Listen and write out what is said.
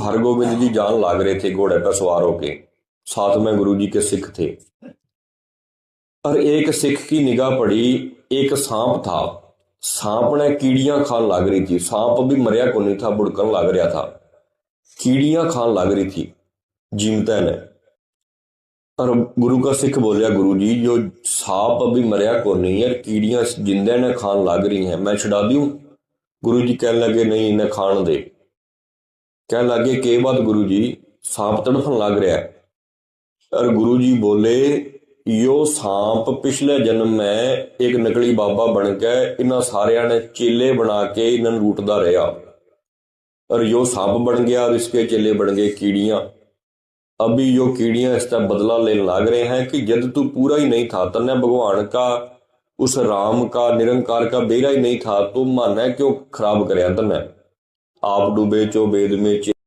हरगोविंद जी जान लाग रहे थे घोड़े पर सवार होके साथ में गुरु जी के सिख थे और एक सिख की निगाह पड़ी एक सांप था सांप ने कीड़ियां खान लाग रही थी सांप भी मरिया को नहीं था बुड़कन लाग रहा था कीड़ियां खान लाग रही थी जीमता ने और गुरु का सिख बोलिया गुरु जी जो सांप अभी मरिया को नहीं है कीड़ियां जिंदे ने खान लाग रही हैं मैं छुड़ा दूं गुरु जी कहने लगे नहीं इन्हें खान दे कहने लगे के बात गुरु जी सांप तड़फन लग रहा है और गुरु जी बोले यो सांप पिछले जन्म में एक नकली बाबा बन के इन्हों सारिया ने चेले बना के इन्होंने लूटदा रहा और यो सांप बन गया और इसके चेले बन गए कीड़ियां अभी यो कीड़ियां इसका बदला लेने लग रहे हैं कि जब तू पूरा ही नहीं था तन्ने भगवान का उस राम का निरंकार का बेरा ही नहीं था तो माना क्यों खराब करया तन्ने ਆਪ ਡੁਬੇ ਚੋ ਬੇਦ ਵਿੱਚ